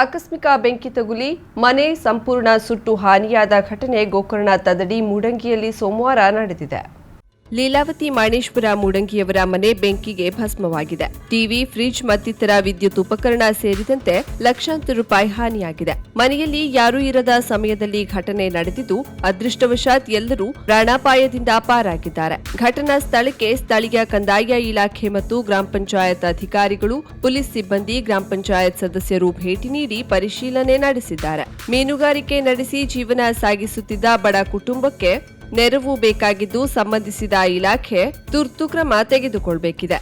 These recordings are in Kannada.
ಆಕಸ್ಮಿಕ ಬೆಂಕಿ ತಗುಲಿ ಮನೆ ಸಂಪೂರ್ಣ ಸುಟ್ಟು ಹಾನಿಯಾದ ಘಟನೆ ಗೋಕರ್ಣ ತದಡಿ ಮೂಡಂಗಿಯಲ್ಲಿ ಸೋಮವಾರ ನಡೆದಿದೆ. ಲೀಲಾವತಿ ಮಾಣೇಶ್ವರ ಮೂಡಂಗಿಯವರ ಮನೆ ಬೆಂಕಿಗೆ ಭಸ್ಮವಾಗಿದೆ. ಟಿವಿ ಫ್ರಿಡ್ಜ್ ಮತ್ತಿತರ ವಿದ್ಯುತ್ ಉಪಕರಣ ಸೇರಿದಂತೆ ಲಕ್ಷಾಂತರ ರೂಪಾಯಿ ಹಾನಿಯಾಗಿದೆ. ಮನೆಯಲ್ಲಿ ಯಾರೂ ಇರದ ಸಮಯದಲ್ಲಿ ಘಟನೆ ನಡೆದಿದ್ದು, ಅದೃಷ್ಟವಶಾತ್ ಎಲ್ಲರೂ ಪ್ರಾಣಾಪಾಯದಿಂದ ಪಾರಾಗಿದ್ದಾರೆ. ಘಟನಾ ಸ್ಥಳಕ್ಕೆ ಸ್ಥಳೀಯ ಕಂದಾಯ ಇಲಾಖೆ ಮತ್ತು ಗ್ರಾಮ ಪಂಚಾಯತ್ ಅಧಿಕಾರಿಗಳು, ಪೊಲೀಸ್ ಸಿಬ್ಬಂದಿ, ಗ್ರಾಮ ಪಂಚಾಯತ್ ಸದಸ್ಯರು ಭೇಟಿ ನೀಡಿ ಪರಿಶೀಲನೆ ನಡೆಸಿದ್ದಾರೆ. ಮೀನುಗಾರಿಕೆ ನಡೆಸಿ ಜೀವನ ಸಾಗಿಸುತ್ತಿದ್ದ ಬಡ ಕುಟುಂಬಕ್ಕೆ ನೆರವು ಬೇಕಾಗಿದ್ದು ಸಂಬಂಧಿಸಿದ ಇಲಾಖೆ ತುರ್ತು ಕ್ರಮ ತೆಗೆದುಕೊಳ್ಳಬೇಕಿದೆ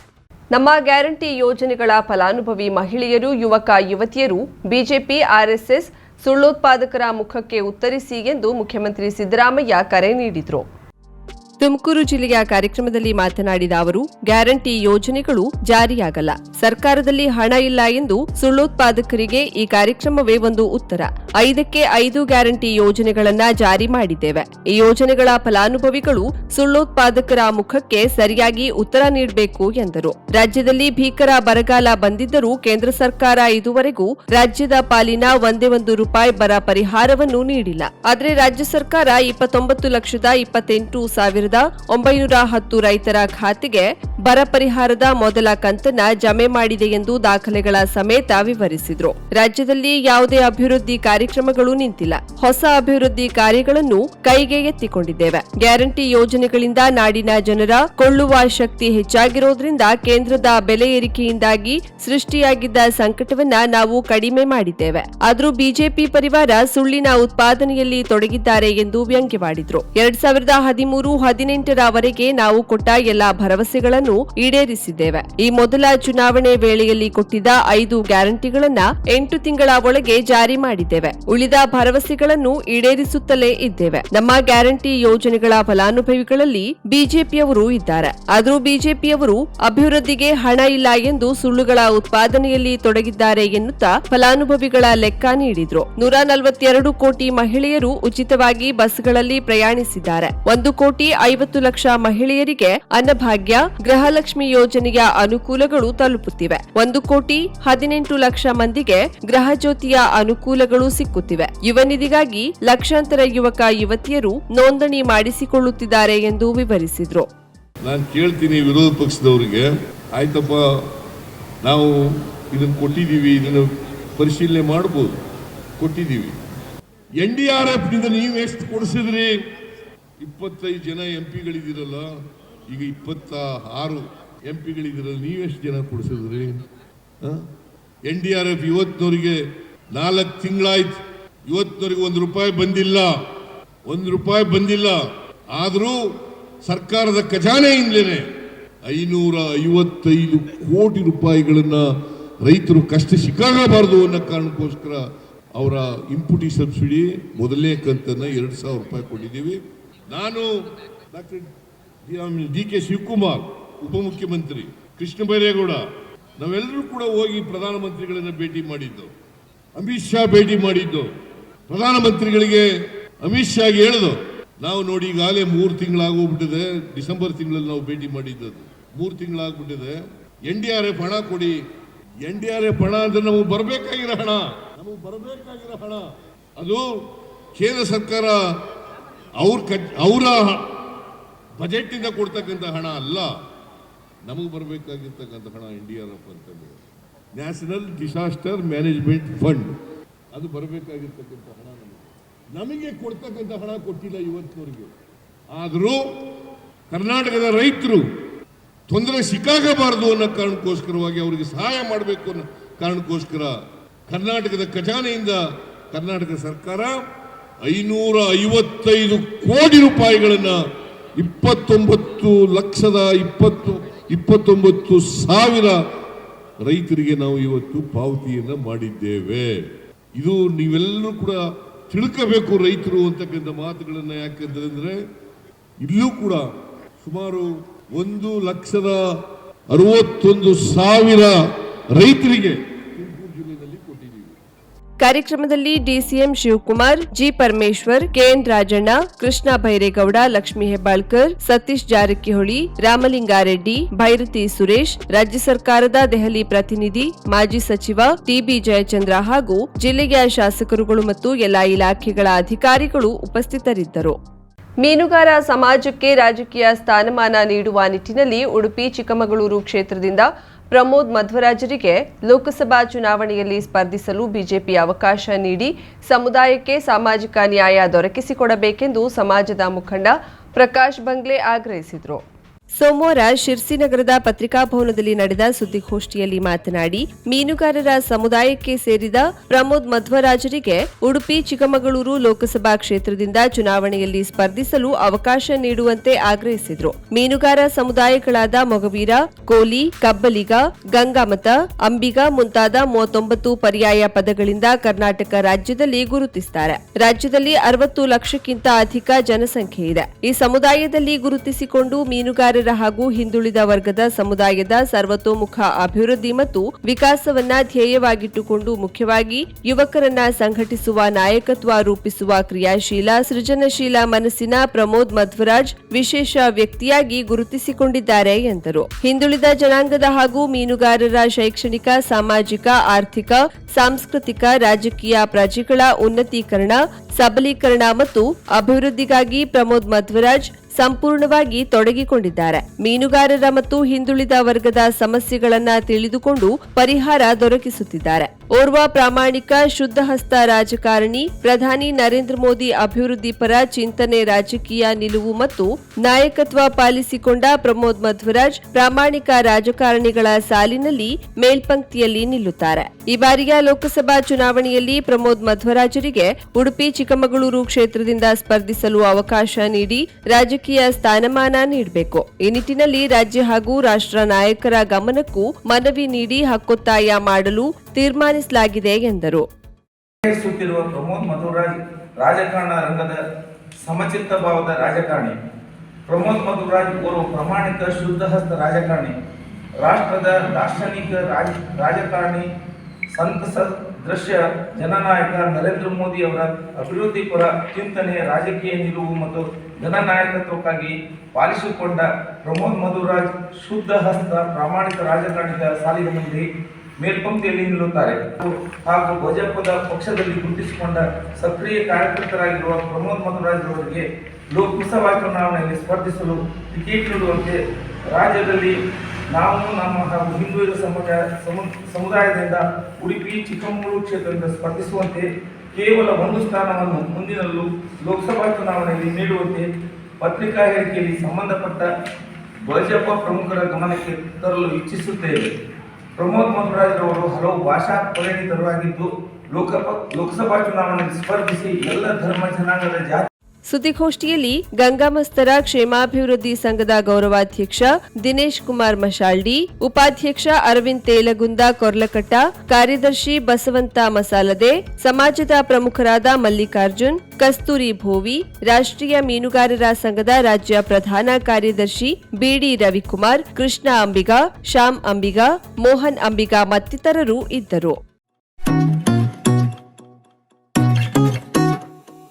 ನಮ್ಮ ಗ್ಯಾರಂಟಿ ಯೋಜನೆಗಳ ಫಲಾನುಭವಿ ಮಹಿಳೆಯರು, ಯುವಕ, ಯುವತಿಯರು, ಬಿಜೆಪಿ, ಆರ್ಎಸ್ಎಸ್ ಸುಳ್ಳೋತ್ಪಾದಕರ ಮುಖಕ್ಕೆ ಉತ್ತರಿಸಿ ಎಂದು ಮುಖ್ಯಮಂತ್ರಿ ಸಿದ್ದರಾಮಯ್ಯ ಕರೆ ನೀಡಿದರು. ತುಮಕೂರು ಜಿಲ್ಲೆಯ ಕಾರ್ಯಕ್ರಮದಲ್ಲಿ ಮಾತನಾಡಿದ ಅವರು, ಗ್ಯಾರಂಟಿ ಯೋಜನೆಗಳು ಜಾರಿಯಾಗಲ್ಲ. ಸರ್ಕಾರದಲ್ಲಿ ಹಣ ಇಲ್ಲ ಎಂದು ಸುಳ್ಳೋತ್ಪಾದಕರಿಗೆ ಈ ಕಾರ್ಯಕ್ರಮವೇ ಒಂದು ಉತ್ತರ. ಐದಕ್ಕೆ ಐದು ಗ್ಯಾರಂಟಿ ಯೋಜನೆಗಳನ್ನ ಜಾರಿ ಮಾಡಿದ್ದೇವೆ. ಈ ಯೋಜನೆಗಳ ಫಲಾನುಭವಿಗಳು ಸುಳ್ಳೋತ್ಪಾದಕರ ಮುಖಕ್ಕೆ ಸರಿಯಾಗಿ ಉತ್ತರ ನೀಡಬೇಕು ಎಂದರು. ರಾಜ್ಯದಲ್ಲಿ ಭೀಕರ ಬರಗಾಲ ಬಂದಿದ್ದರೂ ಕೇಂದ್ರ ಸರ್ಕಾರ ಇದುವರೆಗೂ ರಾಜ್ಯದ ಪಾಲಿನ ಒಂದೇ ಒಂದು ರೂಪಾಯಿ ಬರ ಪರಿಹಾರವನ್ನು ನೀಡಿಲ್ಲ. ಆದರೆ ರಾಜ್ಯ ಸರ್ಕಾರ ಇಪ್ಪತ್ತೊಂಬತ್ತು ಲಕ್ಷದ ಇಪ್ಪತ್ತೆಂಟು ಸಾವಿರದ ಒಂಬೈನೂರ ಹತ್ತು ರೈತರ ಖಾತೆಗೆ ಬರ ಪರಿಹಾರದ ಮೊದಲ ಕಂತನ್ನ ಜಮೆ ಮಾಡಿದೆ ಎಂದು ದಾಖಲೆಗಳ ಸಮೇತ ವಿವರಿಸಿದ್ರು. ರಾಜ್ಯದಲ್ಲಿ ಯಾವುದೇ ಅಭಿವೃದ್ಧಿ ಕಾರ್ಯಕ್ರಮಗಳು ನಿಂತಿಲ್ಲ. ಹೊಸ ಅಭಿವೃದ್ಧಿ ಕಾರ್ಯಗಳನ್ನು ಕೈಗೆ ಎತ್ತಿಕೊಂಡಿದ್ದೇವೆ. ಗ್ಯಾರಂಟಿ ಯೋಜನೆಗಳಿಂದ ನಾಡಿನ ಜನರ ಕೊಳ್ಳುವ ಶಕ್ತಿ ಹೆಚ್ಚಾಗಿರೋದ್ರಿಂದ ಕೇಂದ್ರದ ಬೆಲೆ ಏರಿಕೆಯಿಂದಾಗಿ ಸೃಷ್ಟಿಯಾಗಿದ್ದ ಸಂಕಟವನ್ನ ನಾವು ಕಡಿಮೆ ಮಾಡಿದ್ದೇವೆ. ಆದರೂ ಬಿಜೆಪಿ ಪರಿವಾರ ಸುಳ್ಳಿನ ಉತ್ಪಾದನೆಯಲ್ಲಿ ತೊಡಗಿದ್ದಾರೆ ಎಂದು ವ್ಯಂಗ್ಯವಾಡಿದ್ರು. ಎರಡ್ ಸಾವಿರದ ಹದಿಮೂರು ಹದಿನೆಂಟರವರೆಗೆ ನಾವು ಕೊಟ್ಟ ಎಲ್ಲಾ ಭರವಸೆಗಳನ್ನು ಈಡೇರಿಸಿದ್ದೇವೆ. ಈ ಮೊದಲ ಚುನಾವಣೆ ವೇಳೆಯಲ್ಲಿ ಕೊಟ್ಟಿದ್ದ ಐದು ಗ್ಯಾರಂಟಿಗಳನ್ನ ಎಂಟು ತಿಂಗಳ ಒಳಗೆ ಜಾರಿ ಮಾಡಿದ್ದೇವೆ. ಉಳಿದ ಭರವಸೆಗಳನ್ನು ಈಡೇರಿಸುತ್ತಲೇ ಇದ್ದೇವೆ. ನಮ್ಮ ಗ್ಯಾರಂಟಿ ಯೋಜನೆಗಳ ಫಲಾನುಭವಿಗಳಲ್ಲಿ ಬಿಜೆಪಿಯವರು ಇದ್ದಾರೆ. ಆದರೂ ಬಿಜೆಪಿಯವರು ಅಭಿವೃದ್ಧಿಗೆ ಹಣ ಇಲ್ಲ ಎಂದು ಸುಳ್ಳುಗಳ ಉತ್ಪಾದನೆಯಲ್ಲಿ ತೊಡಗಿದ್ದಾರೆ ಎನ್ನುತ್ತಾ ಫಲಾನುಭವಿಗಳ ಲೆಕ್ಕ ನೀಡಿದ್ರು. ನೂರ ನಲವತ್ತೆರಡು ಕೋಟಿ ಮಹಿಳೆಯರು ಉಚಿತವಾಗಿ ಬಸ್ಗಳಲ್ಲಿ ಪ್ರಯಾಣಿಸಿದ್ದಾರೆ. ಒಂದು ಕೋಟಿ ಐವತ್ತು ಲಕ್ಷ ಮಹಿಳೆಯರಿಗೆ ಅನ್ನಭಾಗ್ಯ, ಗೃಹಲಕ್ಷ್ಮಿ ಯೋಜನೆಯ ಅನುಕೂಲಗಳು ತಲುಪುತ್ತಿವೆ. ಒಂದು ಕೋಟಿ ಹದಿನೆಂಟು ಲಕ್ಷ ಮಂದಿಗೆ ಗೃಹ ಜ್ಯೋತಿಯ ಅನುಕೂಲಗಳು ಸಿಕ್ಕುತ್ತಿವೆ. ಯುವ ನಿಧಿಗಾಗಿ ಲಕ್ಷಾಂತರ ಯುವಕ, ಯುವತಿಯರು ನೋಂದಣಿ ಮಾಡಿಸಿಕೊಳ್ಳುತ್ತಿದ್ದಾರೆ ಎಂದು ವಿವರಿಸಿದರು. ನಾನು ಕೇಳ್ತೀನಿ ವಿರೋಧ ಪಕ್ಷದವರಿಗೆ, ಆಯ್ತಪ್ಪ, ನಾವು ಇದನ್ನು ಕೊಟ್ಟಿದ್ದೀವಿ, ಇದನ್ನು ಪರಿಶೀಲನೆ ಮಾಡ್ಬೋದು. ಕೊಟ್ಟಿದ್ದೀವಿ. ಎನ್ ಡಿ ಆರ್ ಎಫ್ ನೀವು ಎಷ್ಟು ಕೊಡಿಸಿದ್ರಿ? ಇಪ್ಪತ್ತೈದು ಜನ ಎಂ ಪಿಗಳಿದ್ದೀರಲ್ಲ, ಈಗ ಇಪ್ಪತ್ತ ಆರು ಎಂ ಪಿಗಳಿದ್ದೀರಲ್ಲ, ನೀವೆಷ್ಟು ಜನ ಕೊಡಿಸಿದ್ರಿ? ಎನ್ ಡಿ ಆರ್ ಎಫ್ ಇವತ್ತಿನವರಿಗೆ ನಾಲ್ಕು ತಿಂಗಳಾಯ್ತು. ಇವತ್ತಿನವರಿಗೆ ಒಂದು ರೂಪಾಯಿ ಬಂದಿಲ್ಲ. ಒಂದು ರೂಪಾಯಿ ಬಂದಿಲ್ಲ. ಆದರೂ ಸರ್ಕಾರದ ಖಜಾನೆಯಿಂದಲೇ ಐನೂರ ಐವತ್ತೈದು ಕೋಟಿ ರೂಪಾಯಿಗಳನ್ನು ರೈತರು ಕಷ್ಟ ಸಿಕ್ಕಾಗಬಾರದು ಅನ್ನೋ ಕಾರಣಕ್ಕೋಸ್ಕರ ಅವರ ಇಂಪುಟಿ ಸಬ್ಸಿಡಿ ಮೊದಲನೇ ಕಂತನ್ನು ಎರಡು ಸಾವಿರ ರೂಪಾಯಿ ಕೊಟ್ಟಿದ್ದೀವಿ. ನಾನು ಡಾಕ್ಟರ್ ಡಿ ಕೆ ಶಿವಕುಮಾರ್, ಉಪಮುಖ್ಯಮಂತ್ರಿ ಕೃಷ್ಣ ಬೈರೇಗೌಡ, ನಾವೆಲ್ಲರೂ ಕೂಡ ಹೋಗಿ ಪ್ರಧಾನಮಂತ್ರಿಗಳನ್ನ ಭೇಟಿ ಮಾಡಿದ್ದು, ಅಮಿತ್ ಶಾ ಭೇಟಿ ಮಾಡಿದ್ದು. ಪ್ರಧಾನಮಂತ್ರಿಗಳಿಗೆ ಅಮಿತ್ ಶಾಗೆ ಹೇಳಿದು, ನಾವು ನೋಡಿ ಈಗಾಗಲೇ ಮೂರು ತಿಂಗಳಾಗೋಗ್ಬಿಟ್ಟಿದೆ, ಡಿಸೆಂಬರ್ ತಿಂಗಳಲ್ಲಿ ನಾವು ಭೇಟಿ ಮಾಡಿದ್ದದು ಮೂರು ತಿಂಗಳಾಗ್ಬಿಟ್ಟಿದೆ. ಎನ್ ಡಿ ಆರ್ ಎಫ್ ಹಣ ಕೊಡಿ. ಎನ್ ಡಿ ಆರ್ ಎಫ್ ಹಣ ಅಂದ್ರೆ ನಮಗೆ ಬರಬೇಕಾಗಿರೋ ಹಣ. ನಮಗೆ ಬರಬೇಕಾಗಿರೋ ಹಣ. ಅದು ಕೇಂದ್ರ ಸರ್ಕಾರ ಅವ್ರ ಕಚ್ ಅವರ ಬಜೆಟ್ನಿಂದ ಕೊಡ್ತಕ್ಕಂಥ ಹಣ ಅಲ್ಲ, ನಮಗೆ ಬರಬೇಕಾಗಿರ್ತಕ್ಕಂಥ ಹಣ N D national disaster management fund. ಅದು ಬರಬೇಕಾಗಿರ್ತಕ್ಕಂಥ ಹಣ ನಮಗೆ. ನಮಗೆ ಕೊಡ್ತಕ್ಕಂಥ ಹಣ ಕೊಟ್ಟಿಲ್ಲ ಇವತ್ತಿನವರೆಗೆ ಆದರೂ ಕರ್ನಾಟಕದ ರೈತರು ತೊಂದರೆ ಸಿಕ್ಕಾಗಬಾರದು ಅನ್ನೋ ಕಾರಣಕ್ಕೋಸ್ಕರವಾಗಿ ಅವರಿಗೆ ಸಹಾಯ ಮಾಡಬೇಕು ಅನ್ನೋ ಕಾರಣಕ್ಕೋಸ್ಕರ ಕರ್ನಾಟಕದ ಖಜಾನೆಯಿಂದ ಕರ್ನಾಟಕ ಸರ್ಕಾರ ಐನೂರ ಐವತ್ತೈದು ಕೋಟಿ ರೂಪಾಯಿಗಳನ್ನು ಇಪ್ಪತ್ತೊಂಬತ್ತು ಲಕ್ಷದ ಇಪ್ಪತ್ತು, ಇಪ್ಪತ್ತೊಂಬತ್ತು ಸಾವಿರ ರೈತರಿಗೆ ನಾವು ಇವತ್ತು ಪಾವತಿಯನ್ನ ಮಾಡಿದ್ದೇವೆ. ಇದು ನೀವೆಲ್ಲರೂ ಕೂಡ ತಿಳ್ಕೋಬೇಕು ರೈತರು ಅಂತಕ್ಕಂಥ ಮಾತುಗಳನ್ನು ಯಾಕೆಂದ್ರೆ ಇಲ್ಲೂ ಕೂಡ ಸುಮಾರು ಒಂದು ಲಕ್ಷದ ಅರವತ್ತೊಂದು ಸಾವಿರ ರೈತರಿಗೆ ಕಾರ್ಯಕ್ರಮದಲ್ಲಿ DCM Shivakumar, G Parameshwar KN Rajanna, Krishna Byregowda, Lakshmi Hebbalkar, Satish Jarkiholi, Ramalinga Reddy, Byrathi Suresh, ರಾಜ್ಯ ಸರ್ಕಾರದ ದೆಹಲಿ ಪ್ರತಿನಿಧಿ, ಮಾಜಿ ಸಚಿವ ಟಿಬಿ ಜಯಚಂದ್ರ ಹಾಗೂ ಜಿಲ್ಲೆಯ ಶಾಸಕರುಗಳು ಮತ್ತು ಎಲ್ಲಾ ಇಲಾಖೆಗಳ ಅಧಿಕಾರಿಗಳು ಉಪಸ್ಥಿತರಿದ್ದರು. ಮೀನುಗಾರ ಸಮಾಜಕ್ಕೆ ರಾಜಕೀಯ ಸ್ಥಾನಮಾನ ನೀಡುವ ನಿಟ್ಟಿನಲ್ಲಿ ಉಡುಪಿ ಚಿಕ್ಕಮಗಳೂರು ಕ್ಷೇತ್ರದಿಂದ ಪ್ರಮೋದ್ ಮಧ್ವರಾಜರಿಗೆ ಲೋಕಸಭಾ ಚುನಾವಣೆಯಲ್ಲಿ ಸ್ಪರ್ಧಿಸಲು ಬಿಜೆಪಿ ಅವಕಾಶ ನೀಡಿ ಸಮುದಾಯಕ್ಕೆ ಸಾಮಾಜಿಕ ನ್ಯಾಯ ದೊರಕಿಸಿಕೊಡಬೇಕೆಂದು ಸಮಾಜದ ಮುಖಂಡ ಪ್ರಕಾಶ್ ಬಂಗ್ಲೆ ಆಗ್ರಹಿಸಿದರು. ಸೋಮವಾರ ಶಿರ್ಸಿನಗರದ ಪತ್ರಿಕಾಭವನದಲ್ಲಿ ನಡೆದ ಸುದ್ದಿಗೋಷ್ಠಿಯಲ್ಲಿ ಮಾತನಾಡಿ, ಮೀನುಗಾರರ ಸಮುದಾಯಕ್ಕೆ ಸೇರಿದ ಪ್ರಮೋದ್ ಮಧ್ವರಾಜರಿಗೆ ಉಡುಪಿ, ಚಿಕ್ಕಮಗಳೂರು ಲೋಕಸಭಾ ಕ್ಷೇತ್ರದಿಂದ ಚುನಾವಣೆಯಲ್ಲಿ ಸ್ಪರ್ಧಿಸಲು ಅವಕಾಶ ನೀಡುವಂತೆ ಆಗ್ರಹಿಸಿದರು. ಮೀನುಗಾರ ಸಮುದಾಯಗಳಾದ ಮೊಗವೀರ, ಕೋಲಿ, ಕಬ್ಬಲಿಗ, ಗಂಗಾಮತ, ಅಂಬಿಗ ಮುಂತಾದ ಮೂವತ್ತೊಂಬತ್ತು ಪರ್ಯಾಯ ಪದಗಳಿಂದ ಕರ್ನಾಟಕ ರಾಜ್ಯದಲ್ಲಿ ಗುರುತಿಸುತ್ತಾರೆ ರಾಜ್ಯದಲ್ಲಿ ಅರವತ್ತು ಲಕ್ಷಕ್ಕಿಂತ ಅಧಿಕ ಜನಸಂಖ್ಯೆ ಇದೆ ಈ ಸಮುದಾಯದಲ್ಲಿ ಗುರುತಿಸಿಕೊಂಡು ಮೀನುಗಾರರ ಹಾಗೂ ಹಿಂದುಳಿದ ವರ್ಗದ ಸಮುದಾಯದ ಸರ್ವತೋಮುಖ ಅಭಿವೃದ್ಧಿ ಮತ್ತು ವಿಕಾಸವನ್ನ ಧ್ಯೇಯವಾಗಿಟ್ಟುಕೊಂಡು ಮುಖ್ಯವಾಗಿ ಯುವಕರನ್ನ ಸಂಘಟಿಸುವ ನಾಯಕತ್ವ ರೂಪಿಸುವ ಕ್ರಿಯಾಶೀಲ ಸೃಜನಶೀಲ ಮನಸ್ಸಿನ ಪ್ರಮೋದ್ ಮಧ್ವರಾಜ್ ವಿಶೇಷ ವ್ಯಕ್ತಿಯಾಗಿ ಗುರುತಿಸಿಕೊಂಡಿದ್ದಾರೆ ಎಂದರು. ಹಿಂದುಳಿದ ಜನಾಂಗದ ಹಾಗೂ ಮೀನುಗಾರರ ಶೈಕ್ಷಣಿಕ, ಸಾಮಾಜಿಕ, ಆರ್ಥಿಕ, ಸಾಂಸ್ಕೃತಿಕ, ರಾಜಕೀಯ ಪ್ರಜೆಗಳ ಉನ್ನತೀಕರಣ, ಸಬಲೀಕರಣ ಮತ್ತು ಅಭಿವೃದ್ಧಿಗಾಗಿ ಪ್ರಮೋದ್ ಮಧ್ವರಾಜ್ ಸಂಪೂರ್ಣವಾಗಿ ತೊಡಗಿಕೊಂಡಿದ್ದಾರೆ. ಮೀನುಗಾರರ ಮತ್ತು ಹಿಂದುಳಿದ ವರ್ಗದ ಸಮಸ್ಯೆಗಳನ್ನು ತಿಳಿದುಕೊಂಡು ಪರಿಹಾರ ದೊರಕಿಸುತ್ತಿದ್ದಾರೆ. ಓರ್ವ ಪ್ರಾಮಾಣಿಕ ಶುದ್ಧಹಸ್ತ ರಾಜಕಾರಣಿ, ಪ್ರಧಾನಿ ನರೇಂದ್ರ ಮೋದಿ ಅಭಿವೃದ್ಧಿ ಪರ ಚಿಂತನೆ ರಾಜಕೀಯ ನಿಲುವು ಮತ್ತು ನಾಯಕತ್ವ ಪಾಲಿಸಿಕೊಂಡ ಪ್ರಮೋದ್ ಮಧ್ವರಾಜ್ ಪ್ರಾಮಾಣಿಕ ರಾಜಕಾರಣಿಗಳ ಸಾಲಿನಲ್ಲಿ ಮೇಲ್ಪಂಕ್ತಿಯಲ್ಲಿ ನಿಲ್ಲುತ್ತಾರೆ. ಈ ಬಾರಿಯ ಲೋಕಸಭಾ ಚುನಾವಣೆಯಲ್ಲಿ ಪ್ರಮೋದ್ ಮಧ್ವರಾಜರಿಗೆ ಉಡುಪಿ, ಚಿಕ್ಕಮಗಳೂರು ಕ್ಷೇತ್ರದಿಂದ ಸ್ಪರ್ಧಿಸಲು ಅವಕಾಶ ನೀಡಿ ರಾಜಕೀಯ ಸ್ಥಾನಮಾನ ನೀಡಬೇಕು. ಈ ನಿಟ್ಟಿನಲ್ಲಿ ರಾಜ್ಯ ಹಾಗೂ ರಾಷ್ಟ್ರ ನಾಯಕರ ಗಮನಕ್ಕೂ ಮನವಿ ನೀಡಿ ಹಕ್ಕೊತ್ತಾಯ ಮಾಡಲು ತೀರ್ಮಾನಿಸಲಾಗಿದೆ ಎಂದರು. ಪ್ರಮೋದ್ ಮಧುರಾಜ್ ರಾಜಕಾರಣ ರಂಗದ ಸಮಚಿತ್ತ ಭಾವದ ರಾಜಕಾರಣಿ. ಪ್ರಮೋದ್ ಮಧುರಾಜ್ ಓರ್ವ ಶುದ್ಧ ಹಸ್ತ ರಾಜಕಾರಣಿ. ರಾಷ್ಟ್ರದ ದಾರ್ಶನಿಕ ರಾಜ ರಾಜಕಾರಣಿ, ಸಂತಸ ದೃಶ್ಯ ಜನನಾಯಕ ನರೇಂದ್ರ ಮೋದಿ ಅವರ ಅಭಿವೃದ್ಧಿ ಪರ ಚಿಂತನೆ ರಾಜಕೀಯ ನಿಲುವು ಮತ್ತು ಜನನಾಯಕತ್ವಕ್ಕಾಗಿ ಪಾಲಿಸಿಕೊಂಡ ಪ್ರಮೋದ್ ಮಧುರಾಜ್ ಶುದ್ಧ ಹಸ್ತ ಪ್ರಾಮಾಣಿಕ ರಾಜಕಾರಣಿಗಳ ಸಾಲಿನ ಮಂದಿ ಮೇಲ್ಪಂಕ್ತಿಯಲ್ಲಿ ನಿಲ್ಲುತ್ತಾರೆ. ಹಾಗೂ ಭಾಜಪದ ಪಕ್ಷದಲ್ಲಿ ಗುರುತಿಸಿಕೊಂಡ ಸಕ್ರಿಯ ಕಾರ್ಯಕರ್ತರಾಗಿರುವ ಪ್ರಮೋದ್ ಮಧುರಾಜ್ ಅವರಿಗೆ ಲೋಕಸಭಾ ಚುನಾವಣೆಯಲ್ಲಿ ಸ್ಪರ್ಧಿಸಲು ಟಿಕೆಟ್ ನೀಡುವಂತೆ ರಾಜ್ಯದಲ್ಲಿ ನಾವು, ನಮ್ಮ ಹಾಗೂ ಹಿಂದುಳಿದ ಸಮುದಾಯ, ಸಮು- ಸಮುದಾಯದಿಂದ ಉಡುಪಿ, ಚಿಕ್ಕಮಗಳೂರು ಕ್ಷೇತ್ರದಿಂದ ಸ್ಪರ್ಧಿಸುವಂತೆ ಕೇವಲ ಒಂದು ಸ್ಥಾನವನ್ನು ಮುಂದಿನ ಲೋಕಸಭಾ ಚುನಾವಣೆಯಲ್ಲಿ ನೀಡುವಂತೆ ಪತ್ರಿಕಾ ಹೇಳಿಕೆಯಲ್ಲಿ ಸಂಬಂಧಪಟ್ಟ ಭಾಜಪ ಪ್ರಮುಖರ ಗಮನಕ್ಕೆ ತರಲು ಇಚ್ಛಿಸುತ್ತೇವೆ. ಪ್ರಮೋದ್ ಮಧುರಾಜ್ ಅವರು ಹಲವು ಭಾಷಾ ಪರಿಣಿತರಾಗಿದ್ದು ಲೋಕ ಲೋಕಸಭಾ ಚುನಾವಣೆಗೆ ಸ್ಪರ್ಧಿಸಿ ಎಲ್ಲ ಧರ್ಮ ಜನಾಂಗದ ಜಾತಿ ಸುದ್ದಿಗೋಷ್ಠಿಯಲ್ಲಿ ಗಂಗಾಮಸ್ತರ ಕ್ಷೇಮಾಭಿವೃದ್ಧಿ ಸಂಘದ ಗೌರವಾಧ್ಯಕ್ಷ ದಿನೇಶ್ ಕುಮಾರ್ ಮಶಾಲ್ಡಿ, ಉಪಾಧ್ಯಕ್ಷ ಅರವಿಂದ್ ತೇಲಗುಂದ ಕೊರ್ಲಕಟ್ಟ, ಕಾರ್ಯದರ್ಶಿ ಬಸವಂತ ಮಸಾಲದೆ, ಸಮಾಜದ ಪ್ರಮುಖರಾದ ಮಲ್ಲಿಕಾರ್ಜುನ್, ಕಸ್ತೂರಿ ಭೋವಿ, ರಾಷ್ಟ್ರೀಯ ಮೀನುಗಾರರ ಸಂಘದ ರಾಜ್ಯ ಪ್ರಧಾನ ಕಾರ್ಯದರ್ಶಿ ಬಿಡಿ ರವಿಕುಮಾರ್, ಕೃಷ್ಣ ಅಂಬಿಗ, ಶ್ಯಾಮ್ ಅಂಬಿಗ, ಮೋಹನ್ ಅಂಬಿಗ ಮತ್ತಿತರರು ಇದ್ದರು.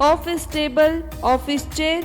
Office table office chair